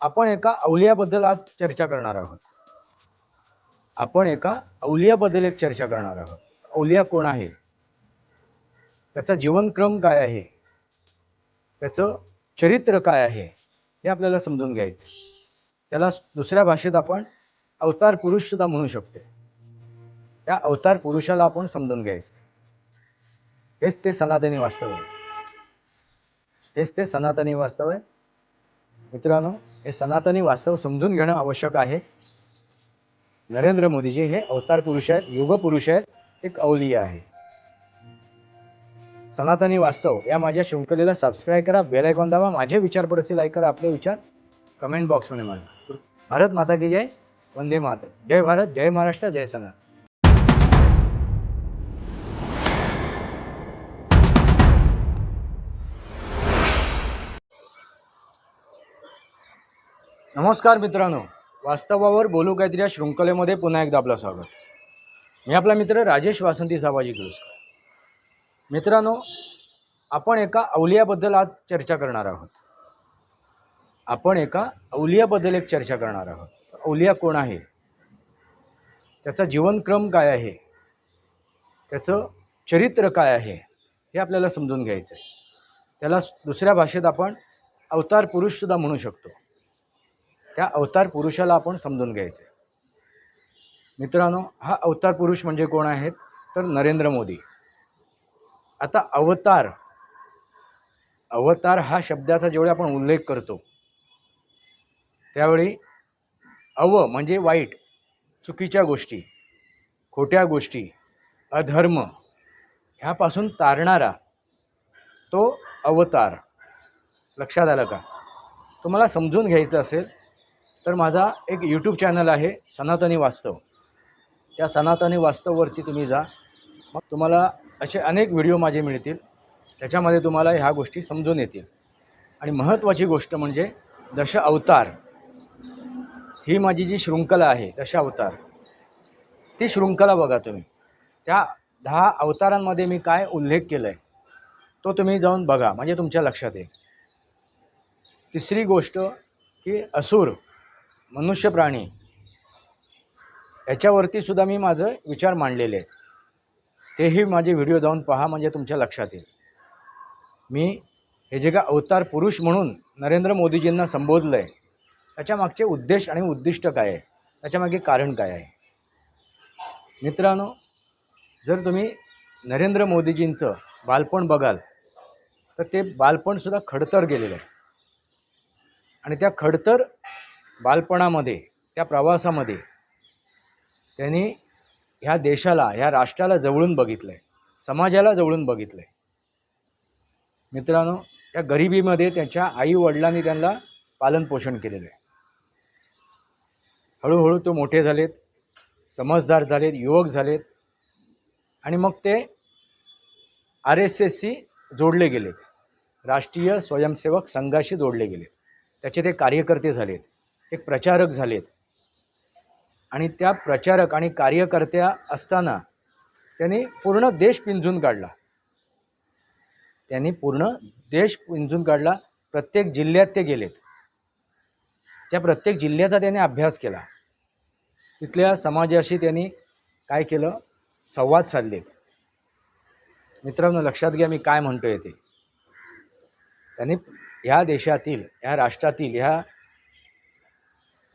आपण एका अवलियाबद्दल आज चर्चा करणार आहोत. आपण एका अवलियाबद्दल एक चर्चा करणार आहोत. अवलिया कोण आहे? त्याचा जीवनक्रम काय आहे? त्याचं चरित्र काय आहे? हे आपल्याला समजून घ्यायचं त्याला दुसऱ्या भाषेत आपण अवतार पुरुष सुद्धा म्हणू शकतो. त्या अवतार पुरुषाला आपण समजून घ्यायचं हेच ते सनातनी वास्तव आहे. हेच ते सनातनी वास्तव आहे. मित्रांनो हे सनातनी वास्तव समजून घेणं आवश्यक आहे. नरेंद्र मोदीजी हे अवतार पुरुष आहेत युग पुरुष आहेत एक अवली आहे. सनातनी वास्तव या माझ्या शृंखलेला सबस्क्राईब करा बेल आयकॉन दाबा माझे विचार पडचे लाईक करा आपले विचार कमेंट बॉक्समध्ये मांडा. भारत माता की जय वंदे माता जय भारत जय महाराष्ट्र जय सनातन. नमस्कार मित्रांनो. वास्तवावर बोलू काहीतरी या शृंखलेमध्ये पुन्हा एकदा आपलं स्वागत. मी आपला मित्र राजेश वासंती साबाजी किर्लोस्कर मित्रांनो आपण एका अवलियाबद्दल आज चर्चा करणार आहोत. आपण एका अवलियाबद्दल एक चर्चा करणार आहोत. अवलिया कोण आहे? त्याचा जीवनक्रम काय आहे? त्याचं चरित्र काय आहे? हे आपल्याला समजून घ्यायचं आहे त्याला दुसऱ्या भाषेत आपण अवतार पुरुषसुद्धा म्हणू शकतो. त्या अवतार पुरुषाला आपण समजून घ्यायचं. मित्रांनो हा अवतार पुरुष म्हणजे कोण आहेत? तर नरेंद्र मोदी. आता अवतार अवतार हा शब्दाचा जेवढे आपण उल्लेख करतो त्यावेळी अव म्हणजे वाईट चुकीच्या गोष्टी खोट्या गोष्टी अधर्म ह्यापासून तारणारा तो अवतार. लक्षात आलं का? तुम्हाला समजून घ्यायचं असेल तर माझा एक यूट्यूब चॅनल आहे सनातनी वास्तव. त्या सनातनी वास्तववरती तुम्ही जा. मग तुम्हाला असे अनेक व्हिडिओ माझे मिळतील. त्याच्यामध्ये तुम्हाला ह्या गोष्टी समजून येतील. आणि महत्त्वाची गोष्ट म्हणजे दश अवतार. ही माझी जी शृंखला आहे दश अवतार. ती शृंखला बघा तुम्ही. त्या दहा अवतारांमध्ये मी काय उल्लेख केला आहे तो तुम्ही जाऊन बघा. म्हणजे तुमच्या लक्षात येईल. तिसरी गोष्ट की असुर. मनुष्य प्राणी याच्यावरती सुद्धा मी माझं विचार मांडलेले आहेत. तेही माझे व्हिडिओ जाऊन पहा म्हणजे तुमच्या लक्षात येईल. मी हे जे का अवतार पुरुष म्हणून नरेंद्र मोदीजींना संबोधलं आहे त्याच्यामागचे उद्देश आणि उद्दिष्ट काय आहे? त्याच्यामागे कारण काय आहे? मित्रांनो जर तुम्ही नरेंद्र मोदीजींचं बालपण बघाल तर ते बालपणसुद्धा खडतर गेलेलं आहे. आणि त्या खडतर बालपणामध्ये त्या प्रवासामध्ये त्यांनी ह्या देशाला ह्या राष्ट्राला जवळून बघितलं आहे समाजाला जवळून बघितलं आहे मित्रांनो त्या गरिबीमध्ये त्यांच्या आई वडिलांनी त्यांना पालनपोषण केलेलं आहे हळूहळू तो मोठे झालेत समजदार झालेत युवक झालेत आणि मग ते आर एस एसशी जोडले गेलेत. राष्ट्रीय स्वयंसेवक संघाशी जोडले गेलेत. त्याचे ते कार्यकर्ते झालेत. एक प्रचारक झालेत. आणि त्या प्रचारक आणि कार्यकर्त्या असताना त्यांनी पूर्ण देश पिंजून काढला. त्यांनी पूर्ण देश पिंजून काढला. प्रत्येक जिल्ह्यात ते गेलेत. त्या प्रत्येक जिल्ह्याचा त्याने अभ्यास केला. तिथल्या समाजाशी त्यांनी काय केलं? संवाद साधलेत. मित्रांनो लक्षात घ्या मी काय म्हणतोय ते. त्यांनी ह्या देशातील ह्या राष्ट्रातील ह्या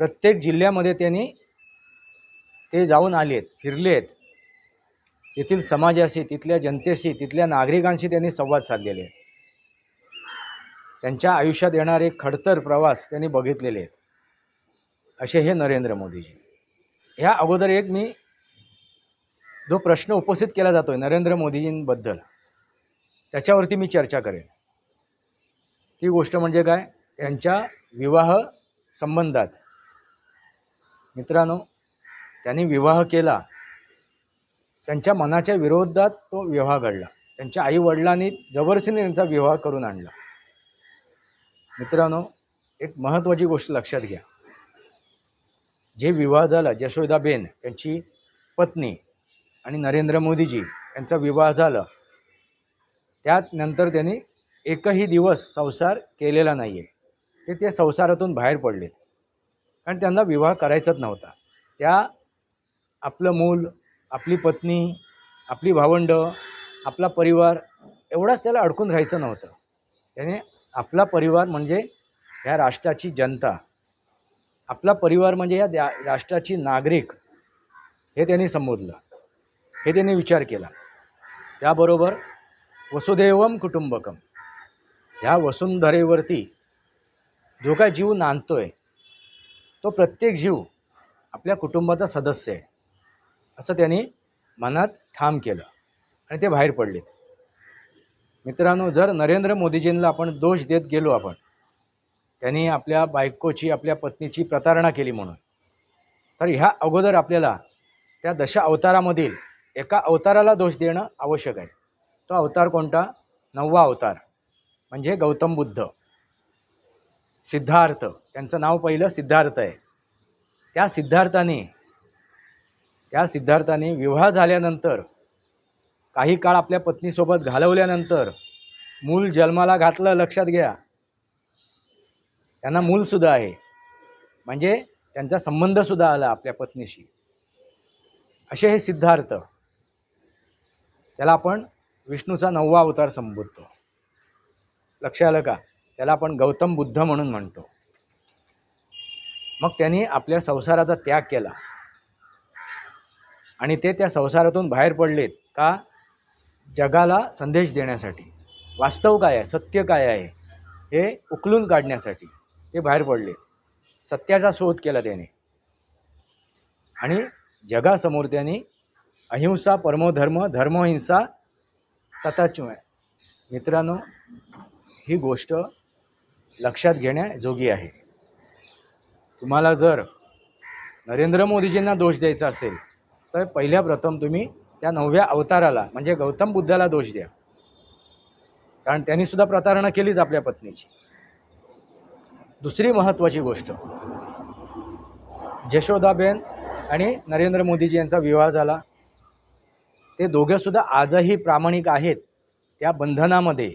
प्रत्येक जिल्ह्यामध्ये त्यांनी ते जाऊन आले आहेत फिरले आहेत तेथील समाजाशी तिथल्या जनतेशी तिथल्या नागरिकांशी त्यांनी संवाद साधलेले. आहेत त्यांच्या आयुष्यात येणारे खडतर प्रवास त्यांनी बघितलेले आहेत. असे हे नरेंद्र मोदीजी. ह्या अगोदर एक मी जो प्रश्न उपस्थित केला जातो आहे नरेंद्र मोदीजींबद्दल त्याच्यावरती मी चर्चा करेन. ती गोष्ट म्हणजे काय? त्यांच्या विवाह संबंधात मित्रांनो त्यांनी विवाह केला. त्यांच्या मनाच्या विरोधात तो विवाह घडला. त्यांच्या आईवडिलांनी जबरदस्तीने त्यांचा विवाह करून आणला. मित्रांनो एक महत्त्वाची गोष्ट लक्षात घ्या. जे विवाह झाला यशोदाबेन त्यांची पत्नी आणि नरेंद्र मोदीजी यांचा विवाह झाला त्यात नंतर त्यांनी एकही दिवस संसार केलेला नाही आहे ते ते संसारातून बाहेर पडलेत. कारण त्यांना विवाह करायचाच नव्हता. त्या आपलं मूल आपली पत्नी आपली भावंडं आपला परिवार एवढाच त्याला अडकून राहायचं नव्हतं. त्याने आपला परिवार म्हणजे ह्या राष्ट्राची जनता. आपला परिवार म्हणजे या द्या राष्ट्राची नागरिक हे त्यांनी संबोधलं. हे त्यांनी विचार केला. त्याबरोबर वसुदैवम कुटुंबकम. ह्या वसुंधरेवरती जो काय जीव नांदतो आहे तो प्रत्येक जीव आपल्या कुटुंबाचा सदस्य आहे. असं त्यांनी मनात ठाम केलं आणि ते बाहेर पडले मित्रांनो जर नरेंद्र मोदीजींना आपण दोष देत गेलो आपण त्यांनी आपल्या बायकोची आपल्या पत्नीची प्रतारणा केली म्हणून तर ह्या अगोदर आपल्याला त्या दशा अवतारामधील एका अवताराला दोष देणं आवश्यक आहे. तो अवतार कोणता? नववा अवतार म्हणजे गौतम बुद्ध. सिद्धार्थ. त्यांचं नाव पहिलं सिद्धार्थ आहे. त्या सिद्धार्थाने त्या सिद्धार्थाने विवाह झाल्यानंतर काही काळ आपल्या पत्नीसोबत घालवल्यानंतर मूल जन्माला घातलं लक्षात घ्या. त्यांना मूलसुद्धा आहे. म्हणजे त्यांचा संबंधसुद्धा आला आपल्या पत्नीशी. असे हे सिद्धार्थ. त्याला आपण विष्णूचा नववा अवतार संबोधतो. लक्ष आलं का? त्याला आपण गौतम बुद्ध म्हणून म्हणतो. मग त्यांनी आपल्या संसाराचा त्याग केला. आणि ते त्या संसारातून बाहेर पडलेत का? जगाला संदेश देण्यासाठी. वास्तव काय आहे? सत्य काय आहे? हे उकलून काढण्यासाठी ते बाहेर पडले सत्याचा शोध केला त्याने. आणि जगासमोर त्यांनी अहिंसा परमोधर्म धर्महिंसा तथाच मित्रांनो ही गोष्ट लक्षात घेण्याजोगी आहे. तुम्हाला जर नरेंद्र मोदीजींना दोष द्यायचा असेल तर पहिल्या प्रथम तुम्ही त्या नवव्या अवताराला म्हणजे गौतम बुद्धाला दोष द्या. कारण त्यांनी सुद्धा प्रतारणा केलीच आपल्या पत्नीची. दुसरी महत्त्वाची गोष्ट जशोदाबेन आणि नरेंद्र मोदीजी यांचा विवाह झाला. ते दोघंसुद्धा आजही प्रामाणिक आहेत. त्या बंधनामध्ये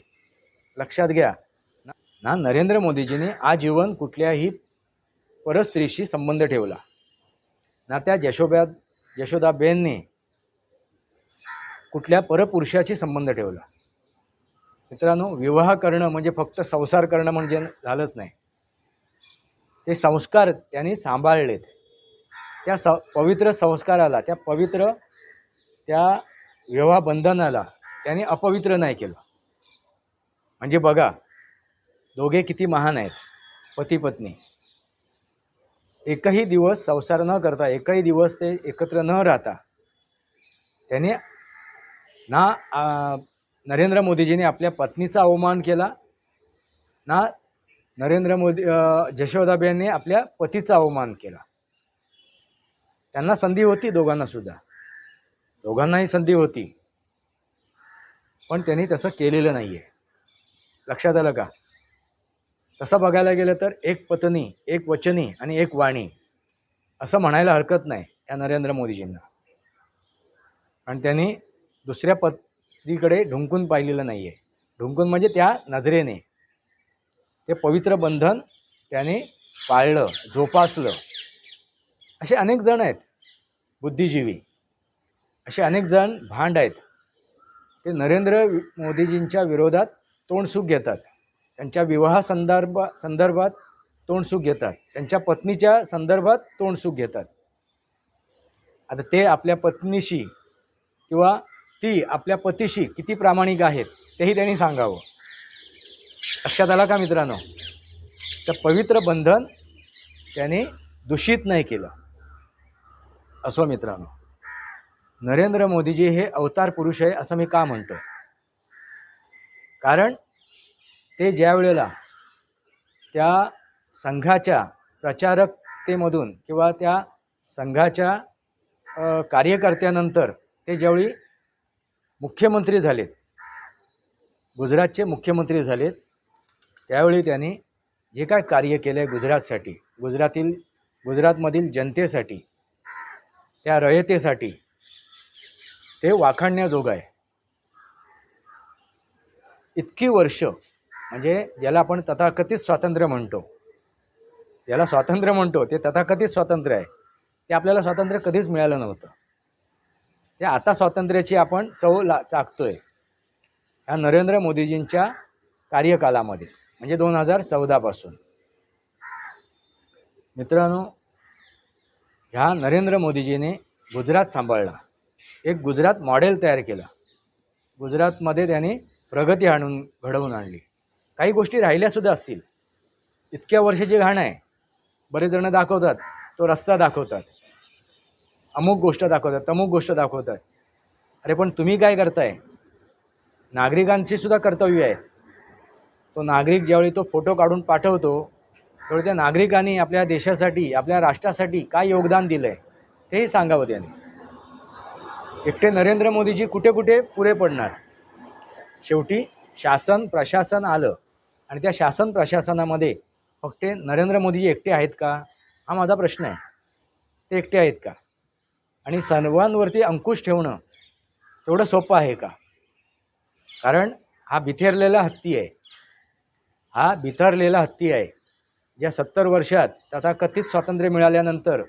लक्षात घ्या. ना- नरेंद्र मोदीजींनी आजीवन कुठल्याही परस्त्रीशी संबंध ठेवला. ना त्या यशोब्या यशोदाबेनने कुठल्या परपुरुषाशी संबंध ठेवला. मित्रांनो विवाह करणं म्हणजे फक्त संसार करणं म्हणजे झालंच नाही. ते संस्कार त्यांनी सांभाळलेत. त्या स पवित्र संस्काराला त्या पवित्र त्या विवाह बंधनाला त्यांनी अपवित्र नाही केलं. म्हणजे बघा दोघे किती महान आहेत? पती पत्नी. एकही दिवस संसार न करता एकही दिवस ते एकत्र न राहता त्याने ना नरेंद्र मोदीजींनी आपल्या पत्नीचा अवमान केला ना नरेंद्र मोदी अ, आपल्या पतीचा अवमान केला. त्यांना संधी होती दोघांना सुद्धा. दोघांनाही संधी होती. पण त्यांनी तसं केलेलं नाही आहे लक्षात आलं का? तसं बघायला गेलं तर एक पत्नी एक वचनी आणि एक वाणी असं म्हणायला हरकत नाही या नरेंद्र मोदीजींना. आणि त्यांनी दुसऱ्या पत स्त्रीकडे ढुंकून पाहिलेलं नाही आहे ढुंकून म्हणजे त्या नजरेने. ते पवित्र बंधन त्याने पाळलं जोपासलं. असे अनेक जण आहेत बुद्धिजीवी. असे अनेक जण भांड आहेत. ते नरेंद्र मोदीजींच्या विरोधात तोंडसूक घेतात. त्यांच्या विवाह संदर्भ संदर्भात तोंडसुख घेतात. त्यांच्या पत्नीच्या संदर्भात तोंडसुख घेतात. आता ते आपल्या पत्नीशी किंवा ती आपल्या पतीशी किती प्रामाणिक आहेत तेही त्यांनी सांगावं. लक्षात आला का मित्रांनो? तर पवित्र बंधन त्याने दूषित नाही केलं. असो मित्रांनो नरेंद्र मोदीजी हे अवतार पुरुष आहे असं मी का म्हणतो? कारण ते ज्या वेळेला त्या संघाच्या प्रचारकतेमधून किंवा त्या संघाच्या कार्यकर्त्यानंतर ते ज्यावेळी मुख्यमंत्री झालेत गुजरातचे मुख्यमंत्री झालेत त्यावेळी त्यांनी जे काय कार्य केलं आहे गुजरातसाठी गुजरातील गुजरातमधील जनतेसाठी त्या रयतेसाठी ते वाखाणण्याजोगं आहे. इतकी वर्ष म्हणजे ज्याला आपण तथाकथित स्वातंत्र्य म्हणतो. ज्याला स्वातंत्र्य म्हणतो ते तथाकथित स्वातंत्र्य आहे. ते आपल्याला स्वातंत्र्य कधीच मिळालं नव्हतं. ते आता स्वातंत्र्याची आपण चव ला चाकतोय ह्या नरेंद्र मोदीजींच्या कार्यकालामध्ये म्हणजे दोन हजार चौदापासून. मित्रांनो ह्या नरेंद्र मोदीजीने गुजरात सांभाळला. एक गुजरात मॉडेल तयार केलं. गुजरातमध्ये त्यांनी प्रगती आणून घडवून आणली. काही गोष्टी राहिल्यासुद्धा असतील. इतक्या वर्षाची घाण आहे. बरेच जण दाखवतात. तो रस्ता दाखवतात. अमुक गोष्ट दाखवतात तमुक गोष्ट दाखवतात. अरे पण तुम्ही काय करताय? नागरिकांची सुद्धा कर्तव्य आहे. तो नागरिक ज्यावेळी तो फोटो काढून पाठवतो त्यावेळी त्या नागरिकांनी आपल्या देशासाठी आपल्या राष्ट्रासाठी काय योगदान दिलं आहे तेही सांगावं त्यांनी. एकटे नरेंद्र मोदीजी कुठे कुठे पुरे पडणार? शेवटी शासन प्रशासन आलं. आणि त्या शासन प्रशासनामध्ये फक्त नरेंद्र मोदीजी एकटे आहेत का? हा माझा प्रश्न आहे. ते एकटे आहेत का? आणि सर्वांवरती अंकुश ठेवणं तेवढं सोपं आहे का? कारण हा बिथरलेला हत्ती आहे. हा बिथरलेला हत्ती आहे. ज्या सत्तर वर्षात तथाकथित स्वातंत्र्य मिळाल्यानंतर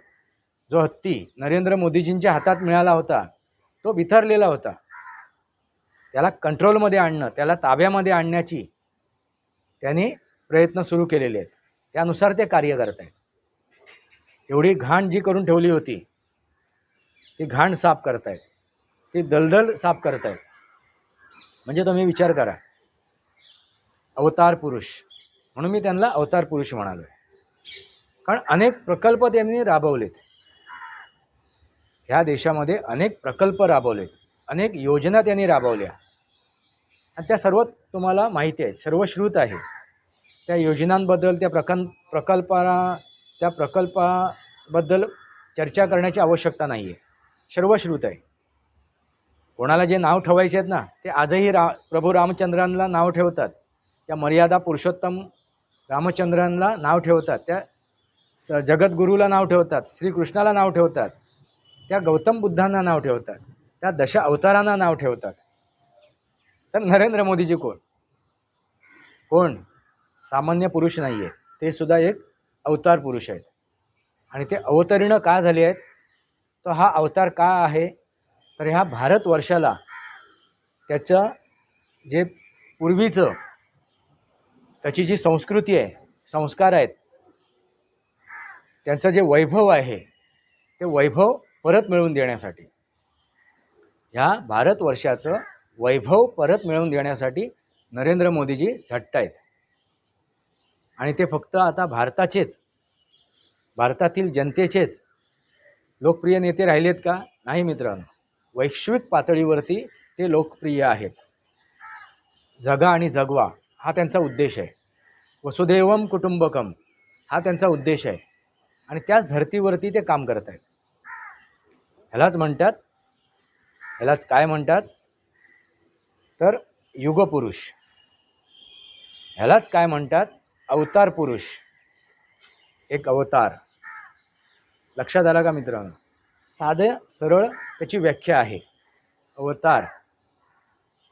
जो हत्ती नरेंद्र मोदीजींच्या हातात मिळाला होता तो बिथरलेला होता. त्याला कंट्रोलमध्ये आणणं त्याला ताब्यामध्ये आणण्याची त्यांनी प्रयत्न सुरू केलेले आहेत. त्यानुसार ते कार्य करत आहेत. एवढी घाण जी करून ठेवली होती ती घाण साफ करतायत ती दलदल साफ करतायत म्हणजे तुम्ही विचार करा. अवतार पुरुष. म्हणून मी त्यांना अवतार पुरुष म्हणालो आहे कारण अनेक प्रकल्प त्यांनी राबवलेत. ह्या देशामध्ये अनेक प्रकल्प राबवलेत. अनेक योजना त्यांनी राबवल्या. आणि त्या सर्व तुम्हाला माहिती आहे सर्वश्रुत आहे. त्या योजनांबद्दल त्या प्रकल्प प्रकल्पाला त्या प्रकल्पाबद्दल चर्चा करण्याची आवश्यकता नाही आहे सर्वश्रुत आहे. कोणाला जे नाव ठेवायचे आहेत ना ते आजही रा प्रभू रामचंद्रांना नाव ठेवतात. त्या मर्यादा पुरुषोत्तम रामचंद्रांना नाव ठेवतात. त्या स जगद्गुरूला नाव ठेवतात श्रीकृष्णाला नाव ठेवतात. त्या गौतम बुद्धांना नाव ठेवतात. त्या दश अवतारांना नाव ठेवतात. तर नरेंद्र मोदीजी कोण? कोण? सामान्य पुरुष नाही आहे ते सुद्धा एक अवतार पुरुष आहेत. आणि ते अवतरीण का झाले आहेत? तर हा अवतार का आहे? तर ह्या भारतवर्षाला त्याचं जे पूर्वीचं त्याची जी संस्कृती आहे संस्कार आहेत त्यांचं जे वैभव आहे ते वैभव परत मिळवून देण्यासाठी ह्या भारतवर्षाचं वैभव परत मिळवून देण्यासाठी नरेंद्र मोदीजी झट्ट आहेत आणि ते फक्त आता भारताचेच भारतातील जनतेचेच लोकप्रिय नेते राहिलेत का? नाही मित्रांनो. वैश्विक पातळीवरती ते लोकप्रिय आहेत. जगा आणि जगवा हा त्यांचा उद्देश आहे. वसुदैवम कुटुंबकम हा त्यांचा उद्देश आहे. आणि त्याच धर्तीवरती ते काम करत आहेत ह्यालाच म्हणतात ह्यालाच काय म्हणतात? तर युगपुरुष. ह्यालाच काय म्हणतात? अवतार पुरुष. एक अवतार. लक्षात आला का मित्रांनो? साधं सरळ त्याची व्याख्या आहे. अवतार.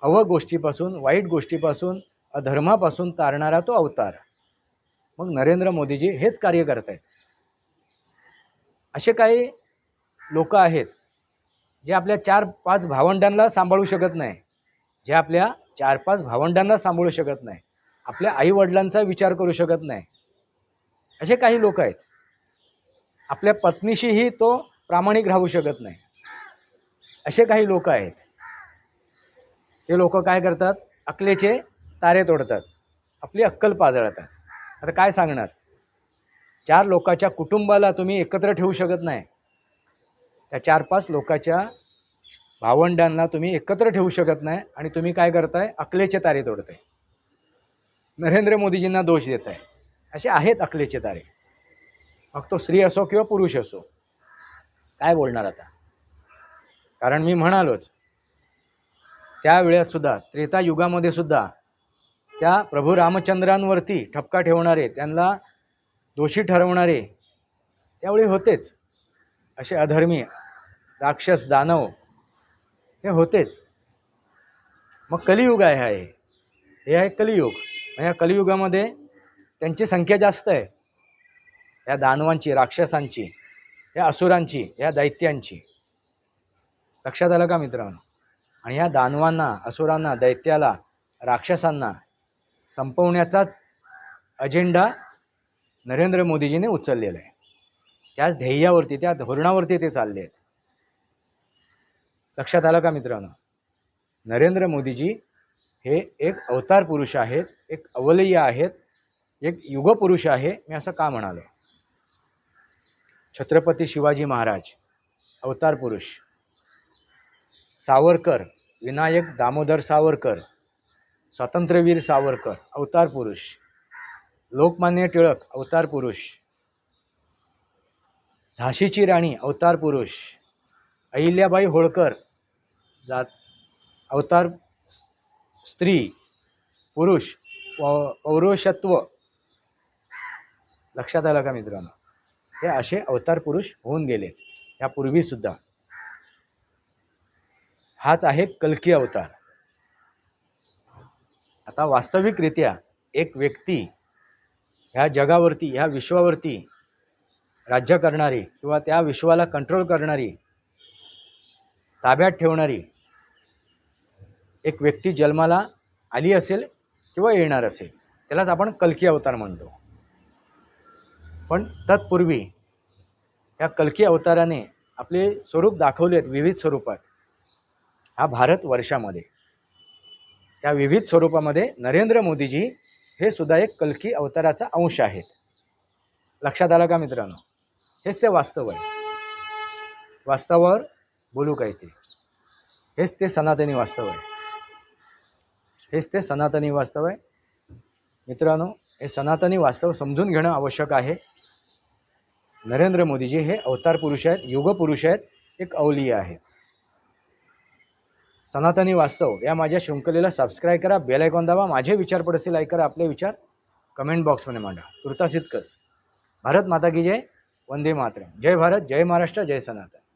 अव गोष्टीपासून वाईट गोष्टीपासून अधर्मापासून तारणारा तो अवतार. मग नरेंद्र मोदीजी हेच कार्य करत आहेत असे काही लोक आहेत जे आपल्या चार पाच भावंडांना सांभाळू शकत नाही. जे आपल्या चार पाच भावंडांना सांभाळू शकत नाही. आपल्या आईवडिलांचा विचार करू शकत नाही. असे काही लोक आहेत. आपल्या पत्नीशीही तो प्रामाणिक राहू शकत नाही. असे काही लोक आहेत. ते लोक काय करतात? अकलेचे तारे तोडतात. आपली अक्कल पाजळतात. आता काय सांगणार? चार लोकाच्या कुटुंबाला तुम्ही एकत्र ठेवू शकत नाही. त्या चार पाच लोकाच्या भावंडांना तुम्ही एकत्र ठेवू शकत नाही आणि तुम्ही काय करताय? अकलेचे तारे तोडताय. नरेंद्र मोदीजींना दोष देत आहे असे आहेत अकलेचे तारे. मग तो स्त्री असो किंवा पुरुष असो. काय बोलणार आता? कारण मी म्हणालोच त्या वेळात सुद्धा त्रेता युगामध्ये सुद्धा त्या प्रभू रामचंद्रांवरती ठपका ठेवणारे त्यांना दोषी ठरवणारे त्यावेळी होतेच. असे अधर्मी राक्षस दानव हे होतेच. मग कलियुग आहे हा हे. हे आहे कलियुग. या कलियुगामध्ये त्यांची संख्या जास्त आहे. या दानवांची राक्षसांची या असुरांची या दैत्यांची. लक्षात आलं का मित्रांनो? आणि या दानवांना असुरांना दैत्याला राक्षसांना संपवण्याचाच अजेंडा नरेंद्र मोदीजीने उचललेला आहे. त्याच ध्येयावरती त्या धोरणावरती ते चालले आहेत. लक्षात आलं का मित्रांनो? नरेंद्र मोदीजी हे एक अवतार पुरुष आहेत एक अवलय्य आहेत एक युगपुरुष आहे मी असं का म्हणालो? छत्रपती शिवाजी महाराज अवतार पुरुष. सावरकर विनायक दामोदर सावरकर स्वातंत्र्यवीर सावरकर अवतार पुरुष. लोकमान्य टिळक अवतार पुरुष. झाशीची राणी अवतार पुरुष. अहिल्याबाई होळकर जात अवतार स्त्री पुरुष व पौरुषत्व. लक्षात आलं का मित्रांनो? हे असे अवतार पुरुष होऊन गेले. यापूर्वीसुद्धा हाच आहे कल्की अवतार. आता वास्तविकरित्या एक व्यक्ती ह्या जगावरती ह्या विश्वावरती राज्य करणारी किंवा त्या विश्वाला कंट्रोल करणारी ताब्यात ठेवणारी एक व्यक्ती जन्माला आली असेल किंवा येणार असेल त्यालाच आपण कल्की अवतार म्हणतो. पण तत्पूर्वी या कल्की अवताराने आपले स्वरूप दाखवले आहेत विविध स्वरूपात. हा भारत वर्षामध्ये. त्या विविध स्वरूपामध्ये नरेंद्र मोदीजी हे सुद्धा एक कल्की अवताराचा अंश आहेत. लक्षात आलं का मित्रांनो? हेच ते वास्तव आहे. वास्तवावर बोलू काय ते? हेच ते सनातनी वास्तव आहे. हेच ते सनातनी वास्तव आहे. मित्रांनो हे सनातनी वास्तव समजून घेणं आवश्यक आहे. नरेंद्र मोदीजी हे अवतार पुरुष आहेत युगपुरुष आहेत एक अवलीय आहे. सनातनी वास्तव या माझ्या शृंखलेला सबस्क्राईब करा बेल आयकॉन दाबा माझे विचार पडसे लाईक करा आपले विचार कमेंट बॉक्समध्ये मांडा. तुर्तास इतकंच. भारत माता की जय वंदे मातरम. जय भारत जय महाराष्ट्र जय सनातन.